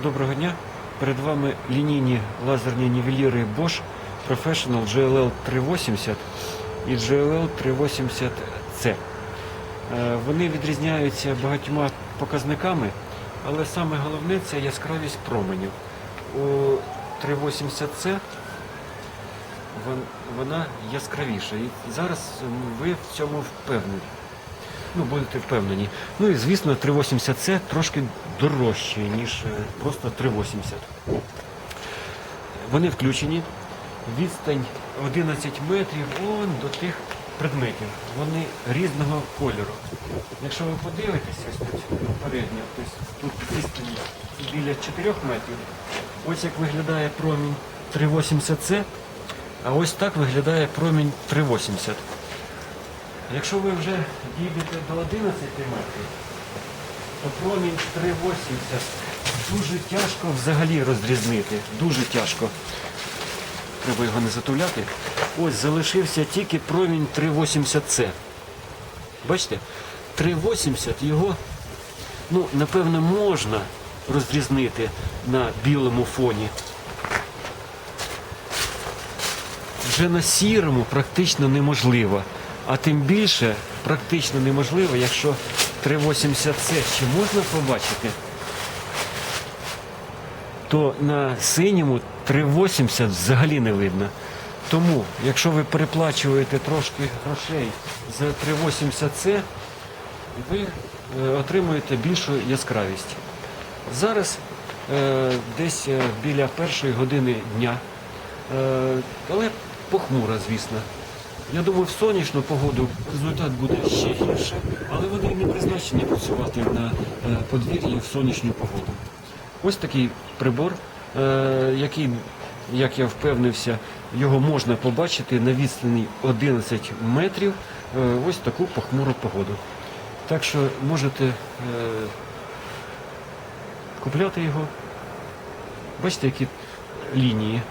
Доброго дня. Перед вами лінійні лазерні нівеліри Bosch Professional GLL 380 і GLL 380C. Е, Вони відрізняються багатьма показниками, але саме головне це яскравість променів. У 380C вона яскравіша. І зараз ви в цьому впевнені. Ну, будете впевнені. Ну і звісно, 380 це трошки дорожче, ніж е, просто 380. Вони включені. Відстань 11 метрів вон до тих предметів. Вони різного кольору. Якщо ви подивитесь, ось тут тобто тут відстань біля 4 метрів. Ось як виглядає промінь 380C, а ось так виглядає промінь 380. Якщо ви вже дійдете до 11 метрів, то промінь 380 дуже тяжко взагалі розрізнити. Дуже тяжко. Треба його не затуляти. Ось залишився тільки промінь 380C. Бачите? 380 його, ну, напевно, можна розрізнити на білому фоні. вже на сірому практично неможливо. А тим більше практично неможливо, якщо 380C ще можна побачити, то на синьому 380 взагалі не видно. Тому, якщо ви переплачуєте трошки грошей за 380C, ви е, отримуєте більшу яскравість. Зараз е, десь е, біля першої години дня, але похмуро, звісно. Я думаю, в сонячну погоду результат буде ще гірше, але вони не призначені працювати на е, подвір'ї в сонячну погоду. Ось такий прибор, е, який, як я впевнився, його можна побачити на відстані 11 метрів е, ось таку похмуру погоду. Так що можете купляти його. Бачите, які лінії.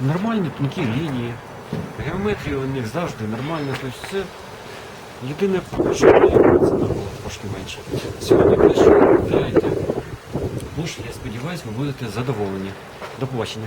Нормальні тонкі лінії. Геометрія у них завжди нормальна. Тобто це єдине, що це було трошки менше. Сьогодні те, що купляєте. Ну ж, я сподіваюся, ви будете задоволені. До побачення.